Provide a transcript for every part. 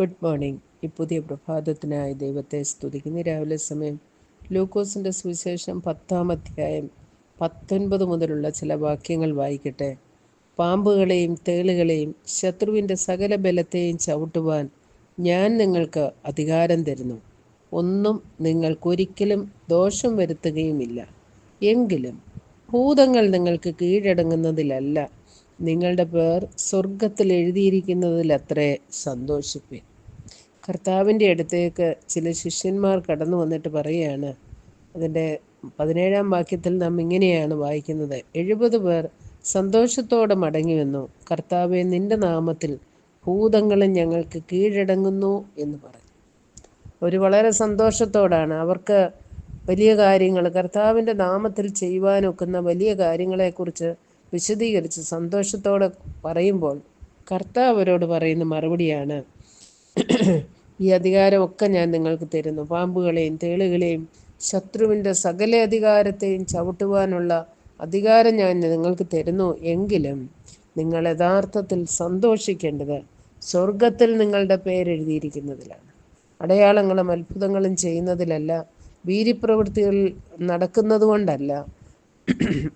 Good morning ഈ പുതിയ പ്രഭാതത്തിനായി ദൈവത്തെ സ്തുതിക്കുന്ന. രാവിലെ സമയം ലൂക്കോസിന്റെ സുവിശേഷം പത്താം അധ്യായം പത്തൊൻപത് മുതലുള്ള ചില വാക്യങ്ങൾ വായിക്കട്ടെ. പാമ്പുകളെയും തേളുകളെയും ശത്രുവിന്റെ സകല ബലത്തെയും ചവിട്ടുവാൻ ഞാൻ നിങ്ങൾക്ക് അധികാരം തരുന്നു. ഒന്നും നിങ്ങൾക്കൊരിക്കലും ദോഷം വരുത്തുകയുമില്ല. എങ്കിലും ഭൂതങ്ങൾ നിങ്ങൾക്ക് കീഴടങ്ങുന്നതിലല്ല. നിങ്ങളുടെ പേർ സ്വർഗത്തിൽ എഴുതിയിരിക്കുന്നതിലത്രേ സന്തോഷിപ്പേ. കർത്താവിന്റെ അടുത്തേക്ക് ചില ശിഷ്യന്മാർ കടന്നു വന്നിട്ട് പറയുകയാണ്. അതിന്റെ പതിനേഴാം വാക്യത്തിൽ നാം ഇങ്ങനെയാണ് വായിക്കുന്നത്. എഴുപത് പേർ സന്തോഷത്തോടെ മടങ്ങി വന്നു. കർത്താവെ നിന്റെ നാമത്തിൽ ഭൂതങ്ങളും ഞങ്ങൾക്ക് കീഴടങ്ങുന്നു എന്ന് പറഞ്ഞു. ഒരു വളരെ സന്തോഷത്തോടാണ് അവർക്ക് വലിയ കാര്യങ്ങൾ കർത്താവിന്റെ നാമത്തിൽ ചെയ്യുവാനൊക്കുന്ന വലിയ കാര്യങ്ങളെക്കുറിച്ച് വിശദീകരിച്ച് സന്തോഷത്തോടെ പറയുമ്പോൾ കർത്താവരോട് പറയുന്ന മറുപടിയാണ് ഈ അധികാരമൊക്കെ ഞാൻ നിങ്ങൾക്ക് തരുന്നു. പാമ്പുകളെയും തേളുകളെയും ശത്രുവിന്റെ സകല അധികാരത്തെയും ചവിട്ടുവാനുള്ള അധികാരം ഞാൻ നിങ്ങൾക്ക് തരുന്നു. എങ്കിലും നിങ്ങൾ യഥാർത്ഥത്തിൽ സന്തോഷിക്കേണ്ടത് സ്വർഗത്തിൽ നിങ്ങളുടെ പേരെഴുതിയിരിക്കുന്നതിലാണ്. അടയാളങ്ങളും അത്ഭുതങ്ങളും ചെയ്യുന്നതിലല്ല വീര്യപ്രവൃത്തികൾ നടക്കുന്നത് കൊണ്ടല്ല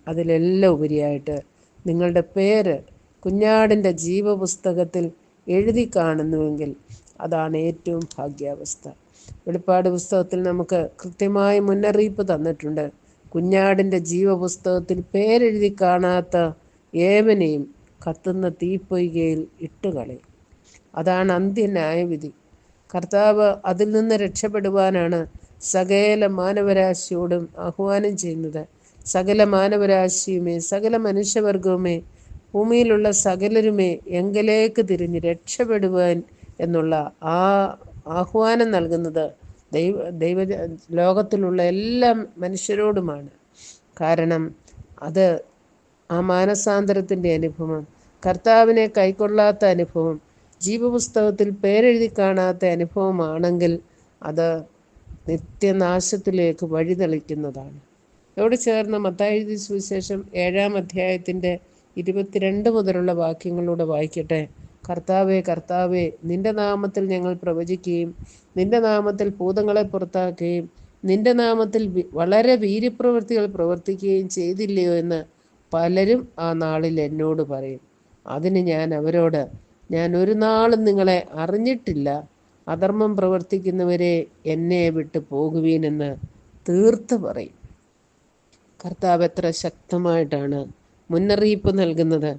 അതിലെല്ലാം ഉപരിയായിട്ട് നിങ്ങളുടെ പേര് കുഞ്ഞാടിന്റെ ജീവപുസ്തകത്തിൽ എഴുതി കാണുന്നുവെങ്കിൽ അതാണ് ഏറ്റവും ഭാഗ്യാവസ്ഥ. വെളിപ്പാട് പുസ്തകത്തിൽ നമുക്ക് കൃത്യമായ മുന്നറിയിപ്പ് തന്നിട്ടുണ്ട്. കുഞ്ഞാടിന്റെ ജീവപുസ്തകത്തിൽ പേരെഴുതി കാണാത്ത ഏവനെയും കത്തുന്ന തീപ്പൊയ്കയിൽ ഇട്ടുകളി അതാണ് അന്ത്യന്യായവിധി കർത്താവ് അതിൽ നിന്ന് രക്ഷപ്പെടുവാനാണ് സകല മാനവരാശിയോടും ആഹ്വാനം ചെയ്യുന്നത്. സകല മാനവരാശിയുമേ സകല മനുഷ്യവർഗവുമേ ഭൂമിയിലുള്ള സകലരുമേ എങ്കിലേക്ക് തിരിഞ്ഞ് രക്ഷപ്പെടുവാൻ എന്നുള്ള ആ ആഹ്വാനം നൽകുന്നത് ദൈവ ദൈവ ലോകത്തിലുള്ള എല്ലാ മനുഷ്യരോടുമാണ്. കാരണം അത് ആ മാനസാന്തരത്തിന്റെ അനുഭവം കർത്താവിനെ കൈക്കൊള്ളാത്ത അനുഭവം ജീവപുസ്തകത്തിൽ പേരെഴുതി കാണാത്ത അനുഭവമാണെങ്കിൽ അത് നിത്യനാശത്തിലേക്ക് വഴിതെളിക്കുന്നതാണ്. ഇവിടെ ചേർന്ന മത്തായി സുവിശേഷം ഏഴാം അധ്യായത്തിന്റെ ഇരുപത്തിരണ്ട് മുതലുള്ള വാക്യങ്ങളിലൂടെ വായിക്കട്ടെ. കർത്താവെ കർത്താവേ നിന്റെ നാമത്തിൽ ഞങ്ങൾ പ്രവചിക്കുകയും നിന്റെ നാമത്തിൽ ഭൂതങ്ങളെ പുറത്താക്കുകയും നിന്റെ നാമത്തിൽ വളരെ വീര്യപ്രവൃത്തികൾ പ്രവർത്തിക്കുകയും ചെയ്തില്ലയോ എന്ന് പലരും ആ നാളിൽ എന്നോട് പറയും. അതിന് ഞാൻ അവരോട് ഞാൻ ഒരു നാളും നിങ്ങളെ അറിഞ്ഞിട്ടില്ല. അധർമ്മം പ്രവർത്തിക്കുന്നവരെ എന്നെ വിട്ട് പോകുവീനെന്ന് തീർത്ത് പറയും. കർത്താവ് എത്ര ശക്തമായിട്ടാണ് മുന്നറിയിപ്പ് നൽകുന്നത്.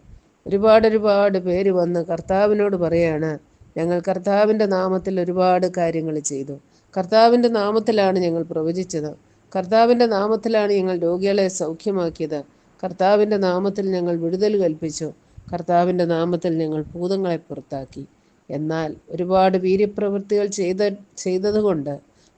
ഒരുപാട് ഒരുപാട് പേര് വന്ന് കർത്താവിനോട് പറയാണ് ഞങ്ങൾ കർത്താവിന്റെ നാമത്തിൽ ഒരുപാട് കാര്യങ്ങൾ ചെയ്തു. കർത്താവിന്റെ നാമത്തിലാണ് ഞങ്ങൾ പ്രവചിച്ചത്. കർത്താവിന്റെ നാമത്തിലാണ് ഞങ്ങൾ രോഗികളെ സൗഖ്യമാക്കിയത്. കർത്താവിന്റെ നാമത്തിൽ ഞങ്ങൾ വിടുതൽ കൽപ്പിച്ചു. കർത്താവിന്റെ നാമത്തിൽ ഞങ്ങൾ ഭൂതങ്ങളെ പുറത്താക്കി. എന്നാൽ ഒരുപാട് വീര്യപ്രവൃത്തികൾ ചെയ്ത ചെയ്തതുകൊണ്ട്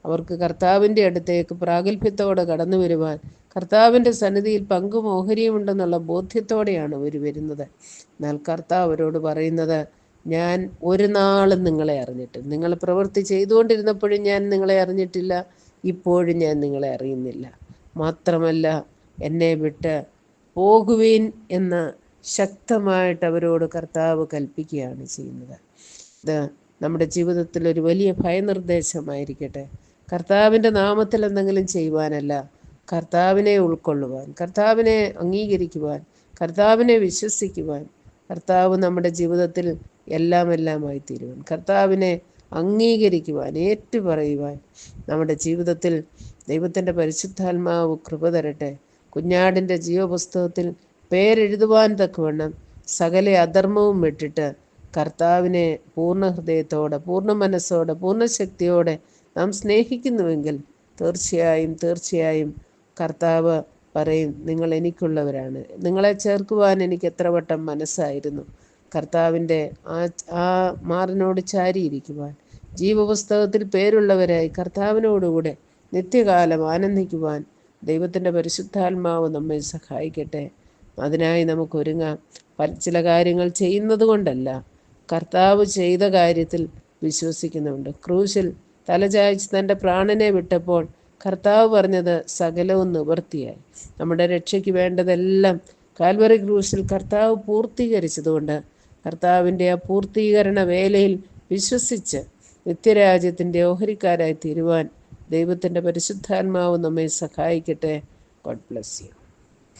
അവർക്ക് കർത്താവിന്റെ അടുത്തേക്ക് പ്രാഗൽഭ്യത്തോടെ കടന്നു വരുവാൻ കർത്താവിന്റെ സന്നിധിയിൽ പങ്കും ഓഹരിയുമുണ്ടെന്നുള്ള ബോധ്യത്തോടെയാണ് അവർ വരുന്നത്. എന്നാൽ കർത്താവ് അവരോട് പറയുന്നത് ഞാൻ ഒരു നാളും നിങ്ങളെ അറിഞ്ഞിട്ട് നിങ്ങൾ പ്രവൃത്തി ചെയ്തുകൊണ്ടിരുന്നപ്പോഴും ഞാൻ നിങ്ങളെ അറിഞ്ഞിട്ടില്ല. ഇപ്പോഴും ഞാൻ നിങ്ങളെ അറിയുന്നില്ല. മാത്രമല്ല എന്നെ വിട്ട് പോകുവീൻ എന്ന് ശക്തമായിട്ട് അവരോട് കർത്താവ് കൽപ്പിക്കുകയാണ് ചെയ്യുന്നത്. ഇത് നമ്മുടെ ജീവിതത്തിൽ ഒരു വലിയ ഭയനിർദ്ദേശമായിരിക്കട്ടെ. കർത്താവിന്റെ നാമത്തിൽ എന്തെങ്കിലും ചെയ്യുവാനല്ല കർത്താവിനെ ഉൾക്കൊള്ളുവാൻ കർത്താവിനെ അംഗീകരിക്കുവാൻ കർത്താവിനെ വിശ്വസിക്കുവാൻ കർത്താവ് നമ്മുടെ ജീവിതത്തിൽ എല്ലാം എല്ലാമായി തീരുവാൻ കർത്താവിനെ അംഗീകരിക്കുവാൻ ഏറ്റുപറയുവാൻ നമ്മുടെ ജീവിതത്തിൽ ദൈവത്തിന്റെ പരിശുദ്ധാത്മാവ് കൃപ തരട്ടെ. കുഞ്ഞാടിന്റെ ജീവപുസ്തകത്തിൽ പേരെഴുതുവാൻ തക്കവണ്ണം സകല അധർമ്മവും വിട്ടിട്ട് കർത്താവിനെ പൂർണ ഹൃദയത്തോടെ പൂർണ മനസ്സോടെ പൂർണ ശക്തിയോടെ നാം സ്നേഹിക്കുന്നുവെങ്കിൽ തീർച്ചയായും തീർച്ചയായും കർത്താവ് പറയും നിങ്ങൾ എനിക്കുള്ളവരാണ്. നിങ്ങളെ ചേർക്കുവാൻ എനിക്ക് എത്ര വട്ടം മനസ്സായിരുന്നു. കർത്താവിന്റെ ആ ആ മാറിനോട് ചാരിയിരിക്കുവാൻ. ജീവപുസ്തകത്തിൽ പേരുള്ളവരായി കർത്താവിനോടുകൂടെ നിത്യകാലം ആനന്ദിക്കുവാൻ ദൈവത്തിന്റെ പരിശുദ്ധാത്മാവ് നമ്മെ സഹായിക്കട്ടെ. അതിനായി നമുക്ക് ഒരുങ്ങാം. ചില കാര്യങ്ങൾ ചെയ്യുന്നത് കൊണ്ടല്ല കർത്താവ് ചെയ്ത കാര്യത്തിൽ വിശ്വസിക്കുന്നുണ്ട്. ക്രൂശിൽ തലചായ്ച്ച് തന്റെ പ്രാണനെ വിട്ടപ്പോൾ കർത്താവ് പറഞ്ഞത് സകലവും നിവൃത്തിയായി നമ്മുടെ രക്ഷയ്ക്ക് വേണ്ടതെല്ലാം കാൽവറി ക്രൂശിൽ കർത്താവ് പൂർത്തീകരിച്ചതുകൊണ്ട് കർത്താവിന്റെ ആ പൂർത്തീകരണ വേലയിൽ വിശ്വസിച്ച് നിത്യരാജ്യത്തിന്റെ ഓഹരിക്കാരായി തീരുവാൻ ദൈവത്തിന്റെ പരിശുദ്ധാത്മാവ് നമ്മെ സഹായിക്കട്ടെ. God bless you.